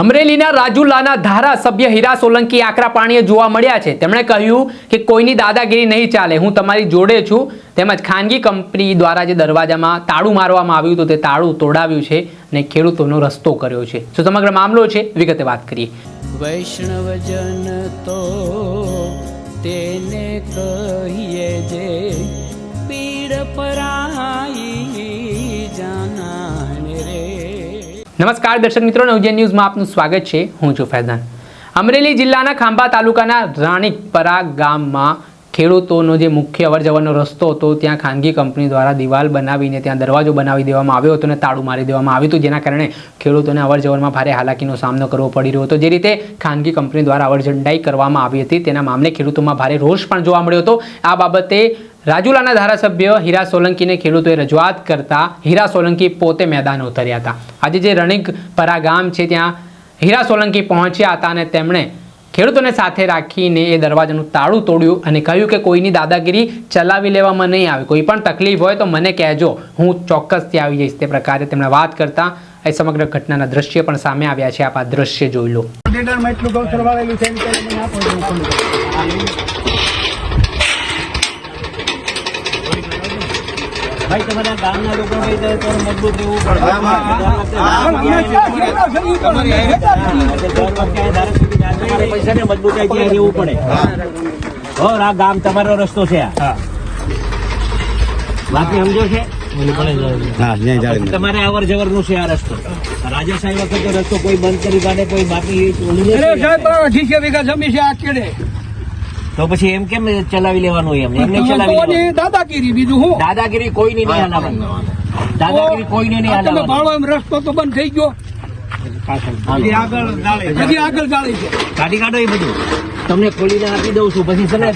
અમરેલીના રાજુલાના ધારાસભ્ય હીરા સોલંકી આકરા પાણીએ જોવા મળ્યા છે. તેમણે કહ્યું કે કોઈની દાદાગીરી નહીં ચાલે, હું તમારી જોડે છું. તેમજ ખાનગી કંપની દ્વારા જે દરવાજામાં તાળું મારવામાં આવ્યું હતું તે તાળું તોડાવ્યું છે અને ખેડૂતોનો રસ્તો કર્યો છે. શું સમગ્ર મામલો છે, વિગતે વાત કરીએ. વૈષ્ણવજન તો તેને કહીએ જે પીડ પરાઈ નમસ્કાર દર્શક મિત્રો નવજન ન્યૂઝમાં આપનું સ્વાગત છે. હું છું ફૈઝાન. અમરેલી જિલ્લાના ખાંભા તાલુકાના રાણીપરા ગામમાં ખેડૂતોનો જે મુખ્ય અવરજવરનો રસ્તો હતો, ત્યાં ખાનગી કંપની દ્વારા દિવાલ બનાવીને ત્યાં દરવાજો બનાવી દેવામાં આવ્યો હતો અને તાળું મારી દેવામાં આવ્યું હતું. જેના કારણે ખેડૂતોને અવરજવરમાં ભારે હાલાકીનો સામનો કરવો પડી રહ્યો હતો. જે રીતે ખાનગી કંપની દ્વારા અવરજંડાઈ કરવામાં આવી હતી, તેના મામલે ખેડૂતોમાં ભારે રોષ પણ જોવા મળ્યો હતો. આ બાબતે રાજુલાના ધારાસભ્ય હીરા સોલંકીને ખેડૂતોએ રજૂઆત કરતા હીરા સોલંકી પોતે મેદાન ઉતર્યા હતા. આજે જે રણિકપરા ગામ છે ત્યાં હીરા સોલંકી પહોંચ્યા હતા અને તેમણે ખેડૂતોને સાથે રાખીને એ દરવાજાનું તાળું તોડ્યું અને કહ્યું કે કોઈની દાદાગીરી ચલાવી લેવામાં નહીં આવે. કોઈ પણ તકલીફ હોય તો મને કહેજો. હું ચોક્કસથી આવી જઈશ. તે પ્રકારે તેમણે વાત કરતા એ સમગ્ર ઘટનાના દ્રશ્ય પણ સામે આવ્યા છે. આપ આ દ્રશ્ય જોઈ લો કોન્ટેનરમાં એટલું ગૌચર વાળેલું છે એમ કરીને મને આપો એટલે હું ખોલું. ભાઈ તમારા ગામના લોકો મજબૂત રહેવું પડે છે તમારે પૈસાને મજબૂતાઈ ત્યાં રહેવું પડે હો આ ગામ તમારો રસ્તો છે આ બાકી સમજો છે તમારે અવર જવરનું છે આ રસ્તો રાજા સાહેબ વખતે રસ્તો કોઈ બંધ કરી કાઢે કોઈ બાકી અઢીસો વીઘા જમીન છે આ કેડે તો પછી એમ કેમ ચલાવી લેવાનું એમને એમને ચલાવી દાદાગીરી બીજું હું દાદાગીરી કોઈની નહીં હલાવવાની દાદાગીરી કોઈને નહીં તમે હલાવવાની ભાળો એમ રસ્તો તો બંધ થઈ ગયો હજી આગળ ગાળી છે કાઢી કાઢો એ બધું તમને ખોલીને આપી દઉં છું પછી ને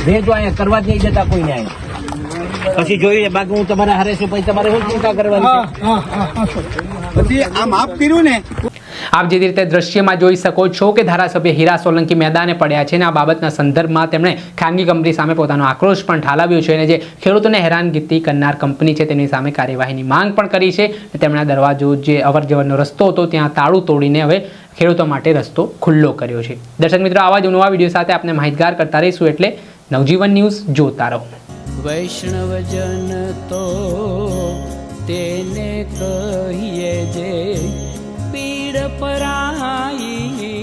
ભેજો અહીંયા કરવા જ નહીં જતા કોઈને અહીંયા પછી જોઈએ બાકી હું તમારે હારે છું પછી તમારે શું ચિંતા કરવાની હા છે? હા હા હા પછી આ માફ કર્યું ને આપ જે રીતે દ્રશ્યમાં જોઈ શકો છો કે ધારાસભ્ય હીરા સોલંકી મેદાને પડ્યા છે અને આ બાબતના સંદર્ભમાં તેમણે ખાનગી કંપની સામે પોતાનો આક્રોશ પણ ઠાલવ્યો છે અને જે ખેડૂતોને હેરાનગતિ કરનાર કંપની છે તેની સામે કાર્યવાહીની માંગ પણ કરી છે તેમણે દરવાજો જે અવરજવરનો રસ્તો હતો ત્યાં તાળું તોડીને હવે ખેડૂતો માટે રસ્તો ખુલ્લો કર્યો છે. દર્શક મિત્રો, આવા જ નવા વીડિયો સાથે આપણે માહિતગાર કરતા રહીશું એટલે નવજીવન ન્યૂઝ જોતા રહો. વૈષ્ણવજન તો તેને કહીએ જે પીડ પરાઈ